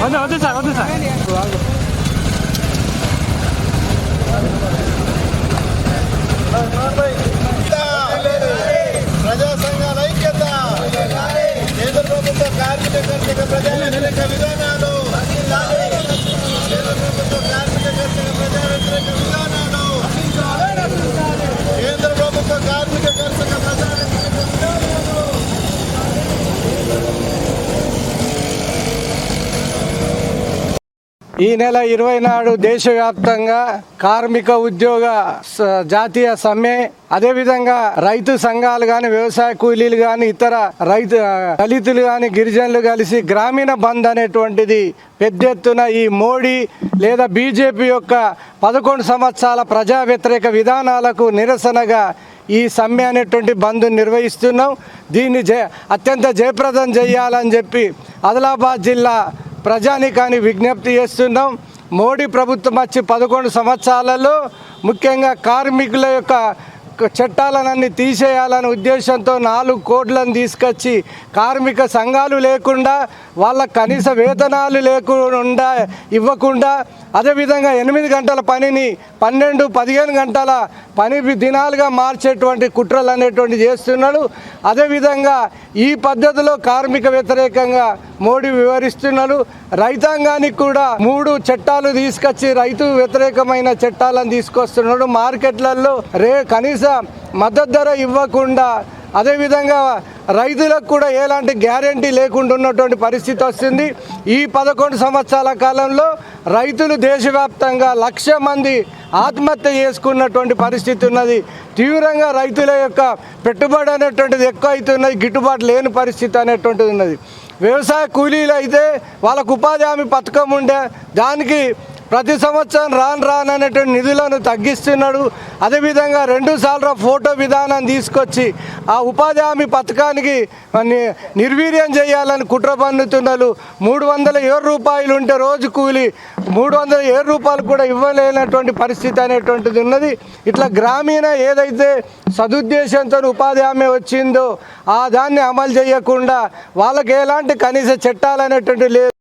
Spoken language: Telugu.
완这왔这 어？ 안这 됐？ ఈ నెల ఇరవై నాడు దేశవ్యాప్తంగా కార్మిక ఉద్యోగ జాతీయ సమ్మె. అదేవిధంగా రైతు సంఘాలు కానీ వ్యవసాయ కూలీలు కానీ ఇతర రైతు దళితులు కానీ గిరిజనులు కలిసి గ్రామీణ బంద్ అనేటువంటిది పెద్ద ఎత్తున ఈ మోడీ లేదా బీజేపీ యొక్క పదకొండు సంవత్సరాల ప్రజా వ్యతిరేక విధానాలకు నిరసనగా ఈ సమ్మె అనేటువంటి బంద్ నిర్వహిస్తున్నాం. దీన్ని జయ అత్యంత జయప్రదం చేయాలని చెప్పి ఆదిలాబాద్ జిల్లా ప్రజానికాన్ని విజ్ఞప్తి చేస్తున్నాం. మోడీ ప్రభుత్వం వచ్చి పదకొండు సంవత్సరాలలో ముఖ్యంగా కార్మికుల యొక్క చట్టాలన్నీ తీసేయాలనే ఉద్దేశంతో నాలుగు కోట్లను తీసుకొచ్చి కార్మిక సంఘాలు లేకుండా వాళ్ళ కనీస వేతనాలు లేకుండా ఇవ్వకుండా అదేవిధంగా ఎనిమిది గంటల పనిని పన్నెండు పదిహేను గంటల పని దినాలుగా మార్చేటువంటి కుట్రలు అనేటువంటి చేస్తున్నాడు. అదేవిధంగా ఈ పద్ధతిలో కార్మిక వ్యతిరేకంగా మోడీ వివరిస్తున్నాడు. రైతాంగానికి కూడా మూడు చట్టాలు తీసుకొచ్చి రైతు వ్యతిరేకమైన చట్టాలను తీసుకొస్తున్నాడు. మార్కెట్లలో రే కనీస మద్దతు ధర ఇవ్వకుండా అదేవిధంగా రైతులకు కూడా ఎలాంటి గ్యారంటీ లేకుండా ఉన్నటువంటి పరిస్థితి వస్తుంది. ఈ పదకొండు సంవత్సరాల కాలంలో రైతులు దేశవ్యాప్తంగా లక్ష మంది ఆత్మహత్య చేసుకున్నటువంటి పరిస్థితి ఉన్నది. తీవ్రంగా రైతుల యొక్క పెట్టుబడి అనేటువంటిది ఎక్కువ అవుతున్నది గిట్టుబాటు లేని పరిస్థితి అనేటువంటిది ఉన్నది. వ్యవసాయ కూలీలు అయితే వాళ్ళకు ఉపాధి హామీ పథకం ఉండే దానికి ప్రతి సంవత్సరం రాను రాను అనేటువంటి నిధులను తగ్గిస్తున్నాడు. అదేవిధంగా రెండు సార్లు ఫోటో విధానం తీసుకొచ్చి ఆ ఉపాధి హామీ పథకానికి నిర్వీర్యం చేయాలని కుట్ర పన్నుతున్నారు మూడు వందల ఏడు రూపాయలు ఉంటే రోజు కూలి మూడు వందల ఏడు రూపాయలు కూడా ఇవ్వలేనటువంటి పరిస్థితి అనేటువంటిది ఉన్నది. ఇట్లా గ్రామీణ ఏదైతే సదుద్దేశంతో ఉపాధి హామీ వచ్చిందో ఆ దాన్ని అమలు చేయకుండా వాళ్ళకి ఎలాంటి కనీస చట్టాలు అనేటువంటి లేదు.